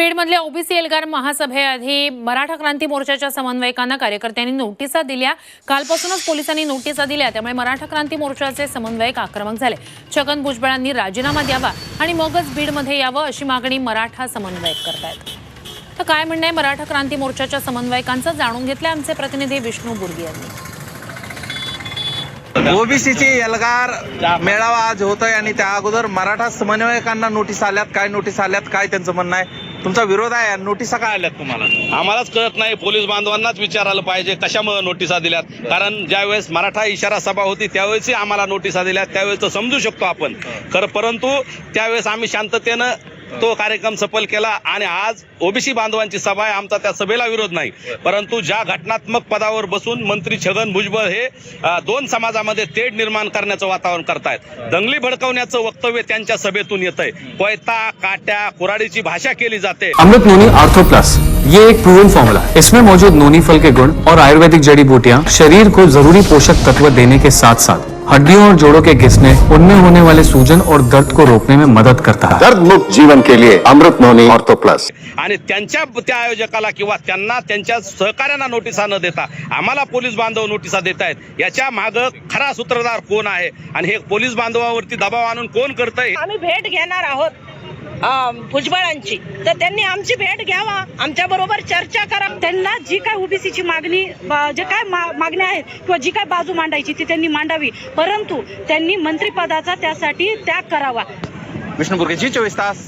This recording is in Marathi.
बीडमधल्या ओबीसी एल्गार महासभेआधी मराठा क्रांती मोर्चाच्या समन्वयकांना कार्यकर्त्यांनी नोटिसा दिल्या. कालपासूनच पोलिसांनी नोटिसा दिल्या त्यामुळे मराठा क्रांती मोर्चाचे समन्वयक आक्रमक झाले. छगन भुजबळांनी राजीनामा द्यावा आणि मगच बीडमध्ये यावं अशी मागणी मराठा समन्वयक करतायत. तर काय म्हणणं आहे मराठा क्रांती मोर्चाच्या समन्वयकांचं? जाणून घेतलं आमचे प्रतिनिधी विष्णू बुर्गी यांनी. ओबीसीची एल्गार मेळावा आज होतोय आणि त्या अगोदर मराठा समन्वयकांना नोटीस आल्यात काय नोटीस आल्यात काय त्यांचं म्हणणं आहे? तुमचा विरोध आहे नोटिसा काय आल्यात तुम्हाला? आम्हालाच कळत नाही पोलीस बांधवांनाच विचारायला पाहिजे कशामुळे नोटिसा दिल्यात. कारण ज्यावेळेस मराठा इशारा सभा होती त्यावेळेसही आम्हाला नोटिसा दिल्यात त्यावेळेस तर समजू शकतो आपण. खरं परंतु त्यावेळेस आम्ही शांततेनं तो कार्यक्रम सफल केला आणि आज ओबीसी बांधवांची सभा आहे. आमचा त्या सभेला विरोध नाही. परंतु ज्या घटनात्मक पदावर बसून मंत्री छगन भुजबळ हे दोन समाजामध्ये तेढ निर्माण करण्याचं वातावरण करतायत. दंगली भडकवण्याचं वक्तव्य त्यांच्या सभेतून येत आहे कोयता काट्या कुराडीची भाषा केली जाते. अमृत नोनी आर्थो प्लस ये एक प्रूवन फॉर्मूला इसमें मौजूद नोनी फल के गुण और आयुर्वेदिक जड़ी बूटियाँ शरीर को जरूरी पोषक तत्व देने के साथ साथ हड्डियों और जोड़ों के घिसने उनमें होने वाले सूजन और दर्द को रोकने में मदद करता है। दर्द मुक्त जीवन के लिए अमृत नोनी ऑर्थो प्लस। आणि त्यांच्या त्या आयोजकाला किंवा त्यांना त्यांच्या सहकार्यांना नोटिसा न देता आम्हाला पोलीस बांधव नोटिसा देत आहेत याच्या माग खरा सूत्रधार कोण आहे? आणि हे पोलीस बांधवावरती दबाव आणून कोण करतंय? आम्ही भेट घेणार आहोत. भुजबळांची. तर त्यांनी आमची भेट घ्यावा आमच्या बरोबर चर्चा करा. त्यांना जी काय ओबीसीची मागणी जे काय मागण्या आहेत किंवा जी काय बाजू मांडायची ती त्यांनी मांडावी. परंतु त्यांनी मंत्रिपदाचा त्यासाठी त्याग करावा. विष्णुपूरकेची चोवीस तास.